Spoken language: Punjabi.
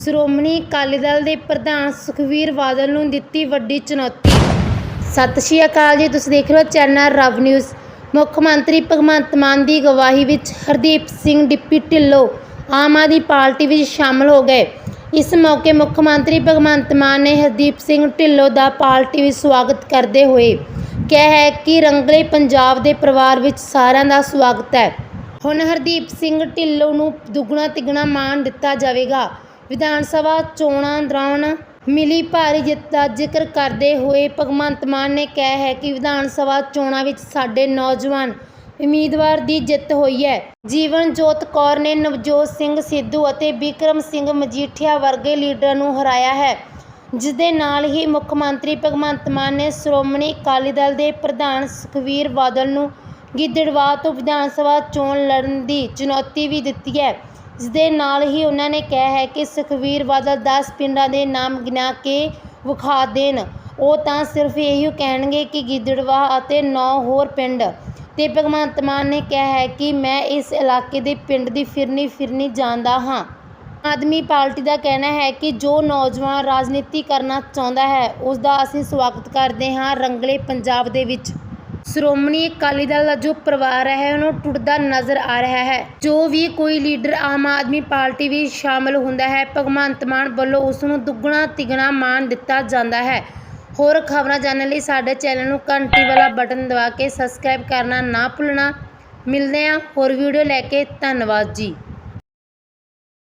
ਸ਼੍ਰੋਮਣੀ ਅਕਾਲੀ ਦਲ ਦੇ ਪ੍ਰਧਾਨ ਸੁਖਵੀਰ ਬਾਦਲ ਨੂੰ ਦਿੱਤੀ ਵੱਡੀ ਚੁਣੌਤੀ। ਸਤਿ ਸ਼੍ਰੀ ਅਕਾਲ ਜੀ, ਤੁਸੀਂ ਦੇਖ ਰਹੇ ਹੋ ਚੈਨਲ ਰਵ ਨਿਊਜ਼। ਮੁੱਖ ਮੰਤਰੀ ਭਗਵੰਤ ਮਾਨ ਦੀ ਗਵਾਹੀ ਵਿੱਚ ਹਰਦੀਪ ਸਿੰਘ ਡਿੱਪੀ ਢਿੱਲੋਂ ਆਮ ਆਦਮੀ ਪਾਰਟੀ ਵਿੱਚ ਸ਼ਾਮਲ ਹੋ ਗਏ। ਇਸ ਮੌਕੇ ਮੁੱਖ ਮੰਤਰੀ ਭਗਵੰਤ ਮਾਨ ਨੇ ਹਰਦੀਪ ਸਿੰਘ ਢਿੱਲੋਂ ਦਾ ਪਾਰਟੀ ਵਿੱਚ ਸਵਾਗਤ ਕਰਦੇ ਹੋਏ ਕਿਹਾ ਹੈ ਕਿ ਰੰਗਲੇ ਪੰਜਾਬ ਦੇ ਪਰਿਵਾਰ ਵਿੱਚ ਸਾਰਿਆਂ ਦਾ ਸਵਾਗਤ ਹੈ। ਹੁਣ ਹਰਦੀਪ ਸਿੰਘ ਢਿੱਲੋਂ ਨੂੰ ਦੁੱਗਣਾ ਤਿੱਗਣਾ ਮਾਣ ਦਿੱਤਾ ਜਾਵੇਗਾ। ਵਿਧਾਨ ਸਭਾ ਚੋਣਾਂ ਦੌਰਾਨ ਮਿਲੀ ਭਾਰੀ ਜਿੱਤ ਦਾ ਜ਼ਿਕਰ ਕਰਦੇ ਹੋਏ ਭਗਵੰਤ ਮਾਨ ਨੇ ਕਿਹਾ ਹੈ ਕਿ ਵਿਧਾਨ ਸਭਾ ਚੋਣਾਂ ਵਿੱਚ ਸਾਡੇ ਨੌਜਵਾਨ ਉਮੀਦਵਾਰ ਦੀ ਜਿੱਤ ਹੋਈ ਹੈ। ਜੀਵਨ ਜੋਤ ਕੌਰ ਨੇ ਨਵਜੋਤ ਸਿੰਘ ਸਿੱਧੂ ਅਤੇ ਬਿਕਰਮ ਸਿੰਘ ਮਜੀਠੀਆ ਵਰਗੇ ਲੀਡਰਾਂ ਨੂੰ ਹਰਾਇਆ ਹੈ। ਜਿਸ ਦੇ ਨਾਲ ਹੀ ਮੁੱਖ ਮੰਤਰੀ ਭਗਵੰਤ ਮਾਨ ਨੇ ਸ਼੍ਰੋਮਣੀ ਅਕਾਲੀ ਦਲ ਦੇ ਪ੍ਰਧਾਨ ਸੁਖਵੀਰ ਬਾਦਲ ਨੂੰ ਗਿੱਦੜਬਾਹ ਤੋਂ ਵਿਧਾਨ ਸਭਾ ਚੋਣ ਲੜਨ ਦੀ ਚੁਣੌਤੀ ਵੀ ਦਿੱਤੀ ਹੈ। ਇਸ ਦੇ ਨਾਲ ਹੀ ਉਹਨਾਂ ਨੇ ਕਿਹਾ ਹੈ ਕਿ ਸੁਖਵੀਰ ਬਾਦਲ 10 ਪਿੰਡਾਂ ਦੇ ਨਾਮ ਗਿਣਾ ਕੇ ਵਿਖਾ ਦੇਣ। ਉਹ ਤਾਂ ਸਿਰਫ ਇਹੀ ਕਹਿਣਗੇ ਕਿ ਗਿੱਦੜਬਾਹ ਅਤੇ 9 ਹੋਰ ਪਿੰਡ। ਤੇ ਭਗਵੰਤ ਮਾਨ ਨੇ ਕਿਹਾ ਹੈ ਕਿ ਮੈਂ ਇਸ ਇਲਾਕੇ ਦੇ ਪਿੰਡ ਦੀ ਫਿਰਨੀ ਫਿਰਨੀ ਜਾਣਦਾ ਹਾਂ। ਆਦਮੀ ਪਾਰਟੀ ਦਾ ਕਹਿਣਾ ਹੈ ਕਿ ਜੋ ਨੌਜਵਾਨ ਰਾਜਨੀਤੀ ਕਰਨਾ ਚਾਹੁੰਦਾ ਹੈ ਉਸ ਦਾ ਅਸੀਂ ਸਵਾਗਤ ਕਰਦੇ ਹਾਂ ਰੰਗਲੇ ਪੰਜਾਬ ਦੇ ਵਿੱਚ। ਸ਼੍ਰੋਮਣੀ ਅਕਾਲੀ ਦਲ ਦਾ ਜੋ ਪਰਿਵਾਰ ਹੈ, ਉਹਨੂੰ ਟੁੱਟਦਾ ਨਜ਼ਰ ਆ ਰਿਹਾ ਹੈ। ਜੋ ਵੀ ਕੋਈ ਲੀਡਰ ਆਮ ਆਦਮੀ ਪਾਰਟੀ ਵਿੱਚ ਸ਼ਾਮਲ ਹੁੰਦਾ ਹੈ, ਭਗਵੰਤ ਮਾਨ ਵੱਲੋਂ ਉਸ ਨੂੰ ਦੁੱਗਣਾ ਤਿਗਣਾ ਮਾਣ ਦਿੱਤਾ ਜਾਂਦਾ ਹੈ। ਹੋਰ ਖਬਰਾਂ ਜਾਣਨ ਲਈ ਸਾਡੇ ਚੈਨਲ ਨੂੰ ਘੰਟੀ ਵਾਲਾ ਬਟਨ ਦਬਾ ਕੇ ਸਬਸਕ੍ਰਾਈਬ ਕਰਨਾ ਨਾ ਭੁੱਲਣਾ। ਮਿਲਦੇ ਹਾਂ, ਹੋਰ ਵੀਡੀਓ ਲੈ ਕੇ। ਧੰਨਵਾਦ ਜੀ।